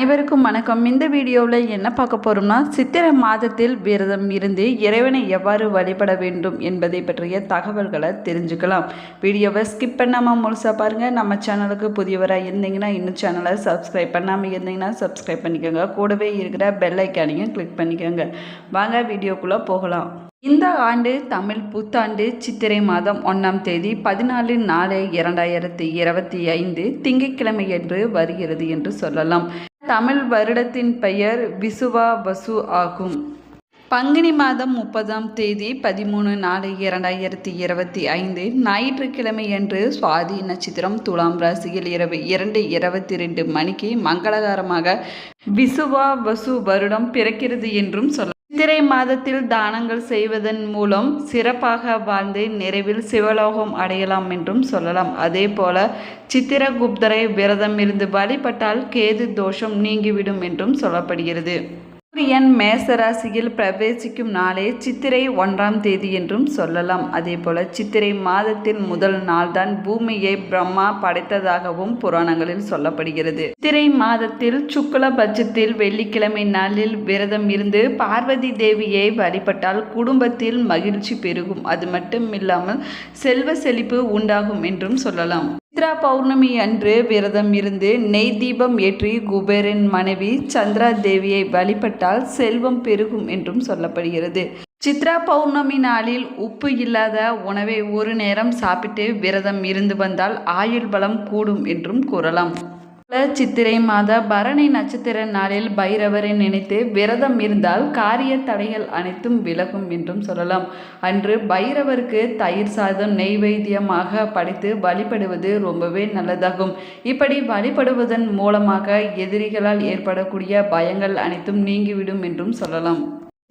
அனைவருக்கும் வணக்கம். இந்த வீடியோவில் என்ன பார்க்க போகிறோம்னா சித்திரை மாதத்தில் விரதம் இருந்து இறைவனை எவ்வாறு வழிபட வேண்டும் என்பதை பற்றிய தகவல்களை தெரிஞ்சுக்கலாம். வீடியோவை ஸ்கிப் பண்ணாமல் முழுசாக பாருங்கள் நம்ம சேனலுக்கு புதியவராக இருந்தீங்கன்னா இன்னும் சேனலை சப்ஸ்கிரைப் பண்ணாமல் இருந்தீங்கன்னா சப்ஸ்கிரைப் பண்ணிக்கோங்க. கூடவே இருக்கிற பெல் ஐக்கானையும் கிளிக் பண்ணிக்கோங்க. வாங்க வீடியோக்குள்ளே போகலாம். இந்த ஆண்டு தமிழ் புத்தாண்டு சித்திரை மாதம் ஒன்றாம் தேதி பதினாலு நாலு இரண்டாயிரத்தி இருபத்தி ஐந்து திங்கட்கிழமையன்று வருகிறது என்று சொல்லலாம். தமிழ் வருடத்தின் பெயர் விசுவா வசு ஆகும். பங்குனி மாதம் முப்பதாம் தேதி பதிமூணு நாலு இரண்டாயிரத்தி இருபத்தி ஐந்து ஞாயிற்றுக்கிழமையன்று சுவாதி நட்சத்திரம் துலாம் ராசியில் இரவு இரண்டு இருபத்தி ரெண்டு மணிக்கு மங்களகரமாக விசுவா வசு வருடம் பிறக்கிறது என்றும் சொல்ல சித்திரை மாதத்தில் தானங்கள் செய்வதன் மூலம் சிறப்பாக வாழ்ந்து நிறைவில் சிவலோகம் அடையலாம் என்றும் சொல்லலாம். அதே போல சித்திரகுப்தரை விரதம் இருந்து வழிபட்டால் கேது தோஷம் நீங்கிவிடும் என்றும் சொல்லப்படுகிறது. சூரியன் மேசராசியில் பிரவேசிக்கும் நாளே சித்திரை ஒன்றாம் தேதி என்றும் சொல்லலாம். அதே போல சித்திரை மாதத்தின் முதல் நாள்தான் பூமியை பிரம்மா படைத்ததாகவும் புராணங்களில் சொல்லப்படுகிறது. சித்திரை மாதத்தில் சுக்ல பட்சத்தில் வெள்ளிக்கிழமை நாளில் விரதம் இருந்து பார்வதி தேவியை வழிபட்டால் குடும்பத்தில் மகிழ்ச்சி பெருகும். அது மட்டும் இல்லாமல் செல்வ செழிப்பு உண்டாகும் என்றும் சொல்லலாம். சித்ரா பௌர்ணமி அன்று விரதம் இருந்து நெய் தீபம் ஏற்றி குபேரின் மனைவி சந்திரா தேவியை வழிபட்டால் செல்வம் பெருகும் என்றும் சொல்லப்படுகிறது. சித்ரா பௌர்ணமி நாளில் உப்பு இல்லாத உணவை ஒரு நேரம் சாப்பிட்டு விரதம் இருந்து வந்தால் ஆயுள் பலம் கூடும் என்றும் கூறலாம். சித்திரை மாத பரணி நட்சத்திர நாளில் பைரவரை நினைத்து விரதம் இருந்தால் காரிய தடைகள் அனைத்தும் விலகும் என்றும் சொல்லலாம். அன்று பைரவருக்கு தயிர் சாதம் நெய்வேத்தியமாக படைத்து வழிபடுவது ரொம்பவே நல்லதாகும். இப்படி வழிபடுவதன் மூலமாக எதிரிகளால் ஏற்படக்கூடிய பயங்கள் அனைத்தும் நீங்கிவிடும் என்றும் சொல்லலாம்.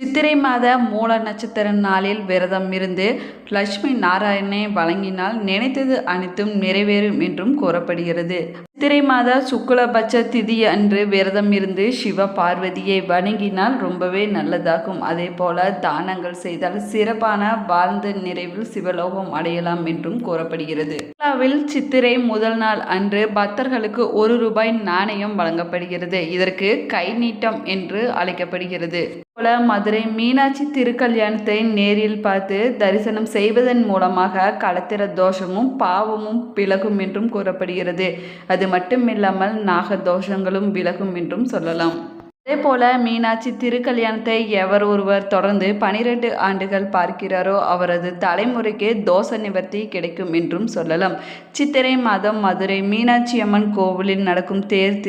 சித்திரை மாத மூல நட்சத்திர நாளில் விரதம் இருந்து லட்சுமி நாராயணனை வழங்கினால் நினைத்தது அனைத்தும் நிறைவேறும் என்றும் கூறப்படுகிறது. சித்திரை மாத சுக்குலபட்ச திதி அன்று விரதம் இருந்து சிவ பார்வதியை வணங்கினால் ரொம்பவே நல்லதாகும். அதே போல தானங்கள் செய்தால் சிறப்பான வாழ்ந்த நிறைவில் சிவலோகம் அடையலாம் என்றும் கூறப்படுகிறது. விழாவில் சித்திரை முதல் நாள் அன்று பக்தர்களுக்கு ஒரு ரூபாய் நாணயம் வழங்கப்படுகிறது. இதற்கு கை நீட்டம் என்று அழைக்கப்படுகிறது. போல மதுரை மீனாட்சி திருக்கல்யாணத்தை நேரில் பார்த்து தரிசனம் செய்வதன் மூலமாக களத்திர தோஷமும் பாவமும் பிளகும் என்றும் கூறப்படுகிறது. அது மட்டுமில்லாமல் நாக தோஷங்களும் விலகும் என்றும் சொல்லலாம். அதே போல மீனாட்சி திருக்கல்யாணத்தை எவர் ஒருவர் தொடர்ந்து பனிரெண்டு ஆண்டுகள் பார்க்கிறாரோ அவரது தலைமுறைக்கு தோஷ நிவர்த்தி கிடைக்கும் என்றும் சொல்லலாம். சித்திரை மாதம் மதுரை மீனாட்சி அம்மன் கோவிலில் நடக்கும் தேர்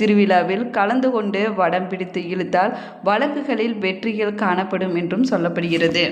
திருவிழாவில் கலந்து கொண்டு வடம் பிடித்து இழுத்தால் வழக்குகளில் வெற்றிகள் காணப்படும் என்றும் சொல்லப்படுகிறது.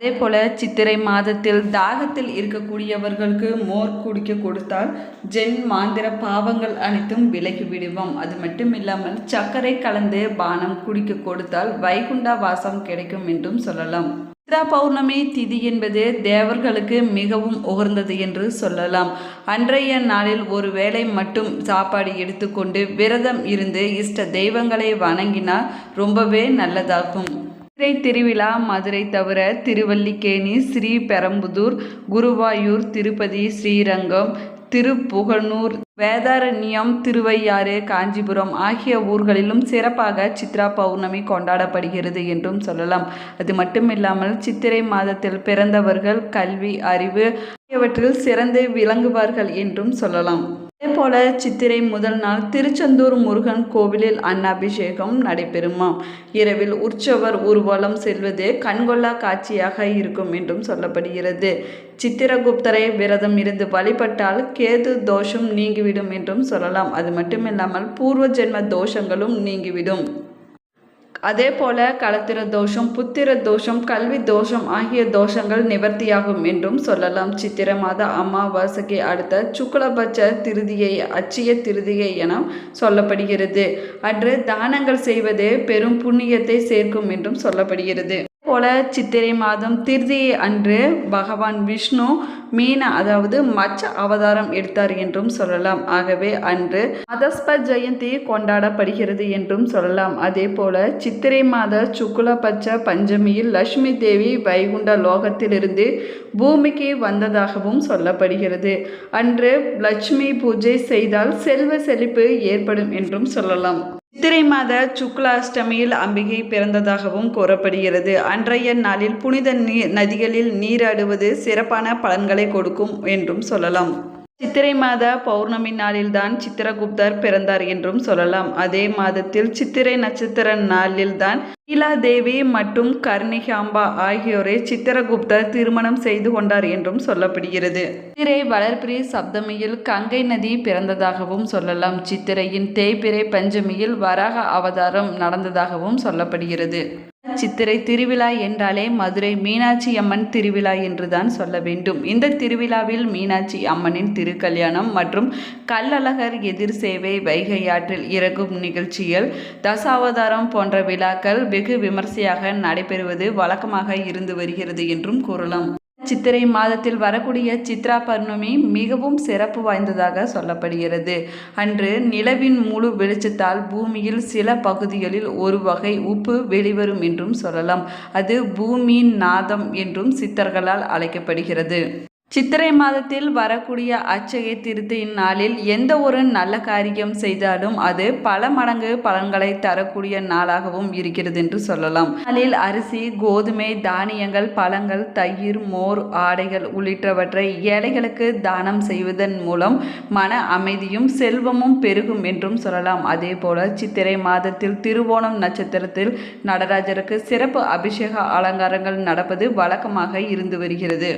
அதே போல் சித்திரை மாதத்தில் தாகத்தில் இருக்கக்கூடியவர்களுக்கு மோர் குடிக்க கொடுத்தால் ஜென் மாந்திர பாவங்கள் அனைத்தும் விலகி விடுவோம். அது மட்டும் இல்லாமல் சர்க்கரை கலந்து பானம் குடிக்க கொடுத்தால் வைகுண்டா வாசம் கிடைக்கும் என்றும் சொல்லலாம். சித்ரா பௌர்ணமி திதி என்பது தேவர்களுக்கு மிகவும் உகர்ந்தது என்று சொல்லலாம். அன்றைய நாளில் ஒரு வேளை மட்டும் சாப்பாடு எடுத்துக்கொண்டு விரதம் இருந்து இஷ்ட தெய்வங்களை வணங்கினால் ரொம்பவே நல்லதாகும். சித்திரை திருவிழா மதுரை தவிர திருவல்லிக்கேணி ஸ்ரீபெரம்புதூர் குருவாயூர் திருப்பதி ஸ்ரீரங்கம் திருப்புகனூர் வேதாரண்யம் திருவையாறு காஞ்சிபுரம் ஆகிய ஊர்களிலும் சிறப்பாக சித்ரா பௌர்ணமி கொண்டாடப்படுகிறது என்றும் சொல்லலாம். அது மட்டுமில்லாமல் சித்திரை மாதத்தில் பிறந்தவர்கள் கல்வி அறிவு ஆகியவற்றில் சிறந்து விளங்குவார்கள் என்றும் சொல்லலாம். அதே போல சித்திரை முதல் நாள் திருச்செந்தூர் முருகன் கோவிலில் அன்னாபிஷேகம் நடைபெறுமாம். இரவில் உற்சவர் ஊர்வலம் செல்வது கண்கொள்ளா காட்சியாக இருக்கும் என்றும் சொல்லப்படுகிறது. சித்திரகுப்தரை விரதம் இருந்து வழிபட்டால் கேது தோஷம் நீங்கிவிடும் என்றும் சொல்லலாம். அது மட்டுமில்லாமல் பூர்வ ஜென்ம தோஷங்களும் நீங்கிவிடும். அதே போல களத்திர தோஷம் புத்திர தோஷம் கல்வி தோஷம் ஆகிய தோஷங்கள் நிவர்த்தியாகும் என்றும் சொல்லலாம். சித்திர மாத அமாவாசைக்கு அடுத்த சுக்லபட்ச திருதியை அச்சிய திருதியை என சொல்லப்படுகிறது. அன்று தானங்கள் செய்வதே பெரும் புண்ணியத்தை சேர்க்கும் என்றும் சொல்லப்படுகிறது. போல சித்திரை மாதம் திருதியை அன்று பகவான் விஷ்ணு மீன அதாவது மச்ச அவதாரம் எடுத்தார் என்றும் சொல்லலாம். ஆகவே அன்று மதஸ்ப ஜெயந்தி கொண்டாடப்படுகிறது என்றும் சொல்லலாம். அதே போல சித்திரை மாத சுக்குலபட்ச பஞ்சமியில் லட்சுமி தேவி வைகுண்ட லோகத்திலிருந்து பூமிக்கு வந்ததாகவும் சொல்லப்படுகிறது. அன்று லட்சுமி பூஜை செய்தால் செல்வ செழிப்பு ஏற்படும் என்றும் சொல்லலாம். சித்திரை மாத சுக்லாஷ்டமியில் அம்பிகை பிறந்ததாகவும் கூறப்படுகிறது. அன்றைய நாளில் புனித நீர் நதிகளில் நீராடுவது சிறப்பான பலன்களை கொடுக்கும் என்றும் சொல்லலாம். சித்திரை மாத பௌர்ணமி நாளில்தான் சித்திரகுப்தர் பிறந்தார் என்றும் சொல்லலாம். அதே மாதத்தில் சித்திரை நட்சத்திர நாளில்தான் தேவி மற்றும் கர்ணிகாம்பா ஆகியோரை சித்திரகுப்தர் திருமணம் செய்து கொண்டார் என்றும் சொல்லப்படுகிறது. சித்திரை வளர்பிரி சப்தமியில் கங்கை நதி பிறந்ததாகவும் சொல்லலாம். சித்திரையின் தேய்பிரை பஞ்சமியில் வராக அவதாரம் நடந்ததாகவும் சொல்லப்படுகிறது. சித்திரை திருவிழா என்றாலே மதுரை மீனாட்சி அம்மன் திருவிழா என்றுதான் சொல்ல வேண்டும். இந்த திருவிழாவில் மீனாட்சி அம்மனின் திருக்கல்யாணம் மற்றும் கல்லழகர் எதிர் சேவை வைகை ஆற்றில் இறங்கும் நிகழ்ச்சிகள் தசாவதாரம் போன்ற விழாக்கள் வெகு விமர்சையாக நடைபெறுவது வழக்கமாக இருந்து வருகிறது என்றும் கூறலாம். சித்திரை மாதத்தில் வரக்கூடிய சித்ரா பௌர்ணமி மிகவும் சிறப்பு வாய்ந்ததாக சொல்லப்படுகிறது. அன்று நிலவின் முழு வெளிச்சத்தால் பூமியில் சில பகுதிகளில் ஒரு வகை உப்பு வெளிவரும் என்றும் சொல்லலாம். அது பூமியின் நாதம் என்றும் சித்தர்களால் அழைக்கப்படுகிறது. சித்திரை மாதத்தில் வரக்கூடிய அச்சகை திருத்தையின் நாளில் எந்த ஒரு நல்ல காரியம் செய்தாலும் அது பல மடங்கு பலன்களை தரக்கூடிய நாளாகவும் இருக்கிறது என்று சொல்லலாம். நாளில் அரிசி கோதுமை தானியங்கள் பழங்கள் தயிர் மோர் ஆடைகள் உள்ளிட்டவற்றை ஏழைகளுக்கு தானம் செய்வதன் மூலம் மன அமைதியும் செல்வமும் பெருகும் என்றும் சொல்லலாம். அதே போல சித்திரை மாதத்தில் திருவோணம் நட்சத்திரத்தில் நடராஜருக்கு சிறப்பு அபிஷேக அலங்காரங்கள் நடப்பது வழக்கமாக இருந்து வருகிறது.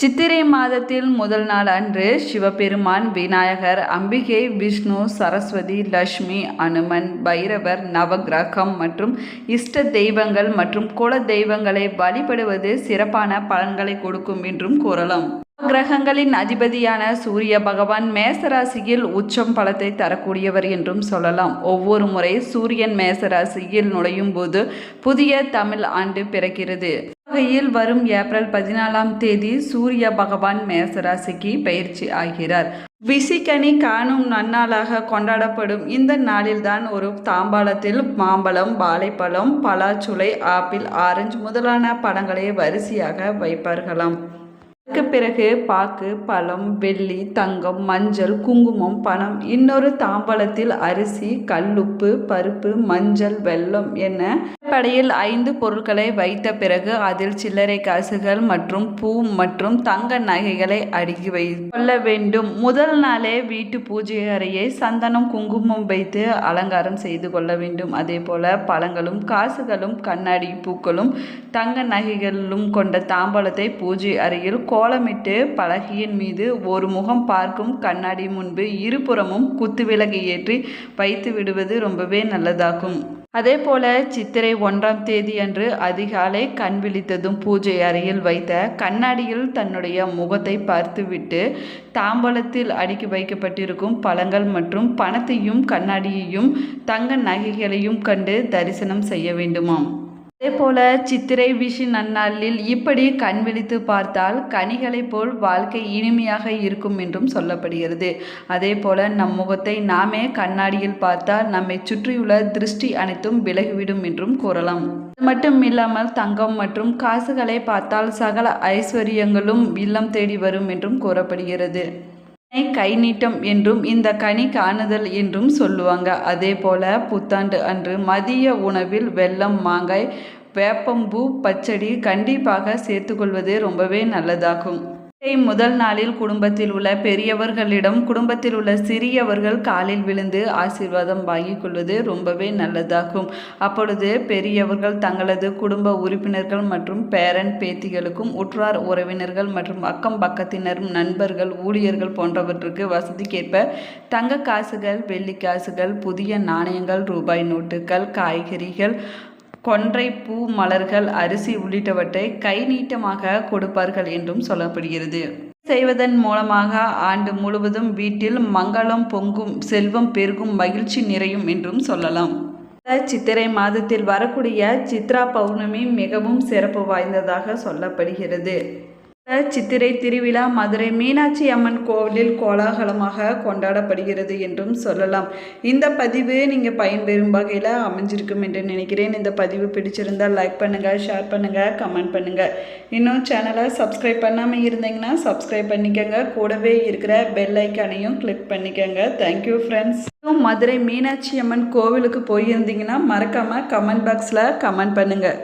சித்திரை மாதத்தில் முதல் நாள் அன்று சிவபெருமான் விநாயகர் அம்பிகை விஷ்ணு சரஸ்வதி லக்ஷ்மி அனுமன் பைரவர் நவகிரகம் மற்றும் இஷ்ட தெய்வங்கள் மற்றும் குல தெய்வங்களை வழிபடுவது சிறப்பான பலன்களை கொடுக்கும் என்றும் கூறலாம். கிரகங்களின் அதிபதியான சூரிய பகவான் மேசராசியில் உச்சம் பலத்தை தரக்கூடியவர் என்றும் சொல்லலாம். ஒவ்வொரு முறை சூரியன் மேசராசியில் நுழையும் போது புதிய தமிழ் ஆண்டு பிறக்கிறது. வகையில் வரும் ஏப்ரல் பதினாலாம் தேதி சூரிய பகவான் மேசராசிக்கு பயிற்சி ஆகிறார். விசிக்கனி காணும் நன்னாளாக கொண்டாடப்படும் இந்த நாளில்தான் ஒரு தாம்பாளத்தில் மாம்பழம் வாழைப்பழம் பலாச்சுளை ஆப்பிள் ஆரஞ்சு முதலான பழங்களை வரிசையாக வைப்பார்களாம். அதற்கு பிறகு பாக்கு பழம் வெள்ளி தங்கம் மஞ்சள் குங்குமம் பணம் இன்னொரு தாம்பழத்தில் அரிசி கல்லுப்பு பருப்பு மஞ்சள் வெல்லம் என படையில் ஐந்து பொருட்களை வைத்த பிறகு அதில் சில்லறை காசுகள் மற்றும் பூ மற்றும் தங்க நகைகளை அடுக்கி வை கொள்ள வேண்டும். முதல் நாளே வீட்டு பூஜை அறையை சந்தனம் குங்குமம் வைத்து அலங்காரம் செய்து கொள்ள வேண்டும். அதே போல பழங்களும் காசுகளும் கண்ணாடி பூக்களும் தங்க நகைகளும் கொண்ட தாம்பலத்தை பூஜை அறையில் கோலமிட்டு பலகையின் மீது ஒரு முகம் பார்க்கும் கண்ணாடி முன்பு இருபுறமும் குத்துவிளக்கு ஏற்றி வைத்து விடுவது ரொம்பவே நல்லதாகும். அதே போல சித்திரை ஒன்றாம் தேதி அன்று அதிகாலை கண் விழித்ததும் பூஜை அறையில் வைத்த கண்ணாடியில் தன்னுடைய முகத்தை பார்த்துவிட்டு தாம்பலத்தில் அடுக்கி வைக்கப்பட்டிருக்கும் பழங்கள் மற்றும் பணத்தையும் கண்ணாடியையும் தங்க நகைகளையும் கண்டு தரிசனம் செய்ய வேண்டுமாம். அதே போல சித்திரை விஷி நன்னாளில் இப்படி கண் விழித்து பார்த்தால் கனிகளைப் போல் வாழ்க்கை இனிமையாக இருக்கும் என்றும் சொல்லப்படுகிறது. அதே போல நம் முகத்தை நாமே கண்ணாடியில் பார்த்தால் நம்மை சுற்றியுள்ள திருஷ்டி அனைத்தும் விலகிவிடும் என்றும் கூறலாம். அது மட்டும் இல்லாமல் தங்கம் மற்றும் காசுகளை பார்த்தால் சகல ஐஸ்வர்யங்களும் இல்லம் தேடி வரும் என்றும் கூறப்படுகிறது. கை நீட்டம் என்றும் இந்த கனி காணுதல் என்றும் சொல்லுவாங்க. அதே போல புத்தாண்டு அன்று மதிய உணவில் வெல்லம் மாங்காய் வேப்பம்பூ பச்சடி கண்டிப்பாக சேர்த்துக்கொள்வது ரொம்பவே நல்லதாகும். முதல் நாளில் குடும்பத்தில் உள்ள பெரியவர்களிடம் குடும்பத்தில் உள்ள சிறியவர்கள் காலில் விழுந்து ஆசீர்வாதம் வாங்கிக் கொள்வது ரொம்பவே நல்லதாகும். அப்பொழுது பெரியவர்கள் தங்களது குடும்ப உறுப்பினர்கள் மற்றும் பேரன் பேத்திகளுக்கும் உற்றார் உறவினர்கள் மற்றும் அக்கம் பக்கத்தினரும் நண்பர்கள் ஊழியர்கள் போன்றவற்றுக்கு வசதிக்கேற்ப தங்க காசுகள் வெள்ளி காசுகள் புதிய நாணயங்கள் ரூபாய் நோட்டுகள் காய்கறிகள் கொன்றை பூ மலர்கள் அரிசி உள்ளிட்டவற்றை கை நீட்டமாக கொடுப்பார்கள் என்றும் சொல்லப்படுகிறது. செய்வதன் மூலமாக ஆண்டு முழுவதும் வீட்டில் மங்களம் பொங்கும் செல்வம் பெருகும் மகிழ்ச்சி நிறையும் என்றும் சொல்லலாம். சித்திரை மாதத்தில் வரக்கூடிய சித்ரா பௌர்ணமி மிகவும் சிறப்பு வாய்ந்ததாக சொல்லப்படுகிறது. சித்திரை திருவிழா மதுரை மீனாட்சி அம்மன் கோவிலில் கோலாகலமாக கொண்டாடப்படுகிறது என்றும் சொல்லலாம். இந்த பதிவு நீங்கள் பயன்பெறும் வகையில் அமைஞ்சிருக்கும் என்று நினைக்கிறேன். இந்த பதிவு பிடிச்சிருந்தால் லைக் பண்ணுங்கள் ஷேர் பண்ணுங்கள் கமெண்ட் பண்ணுங்கள் இன்னும் சேனலை சப்ஸ்கிரைப் பண்ணாமல் இருந்தீங்கன்னா சப்ஸ்கிரைப் பண்ணிக்கோங்க. கூடவே இருக்கிற பெல் ஐக்கானையும் கிளிக் பண்ணிக்கோங்க. Thank you friends Madurai Meenakshi Amman கோவிலுக்கு போயிருந்தீங்கன்னா மறக்காமல் கமெண்ட் பாக்ஸில் கமெண்ட் பண்ணுங்கள்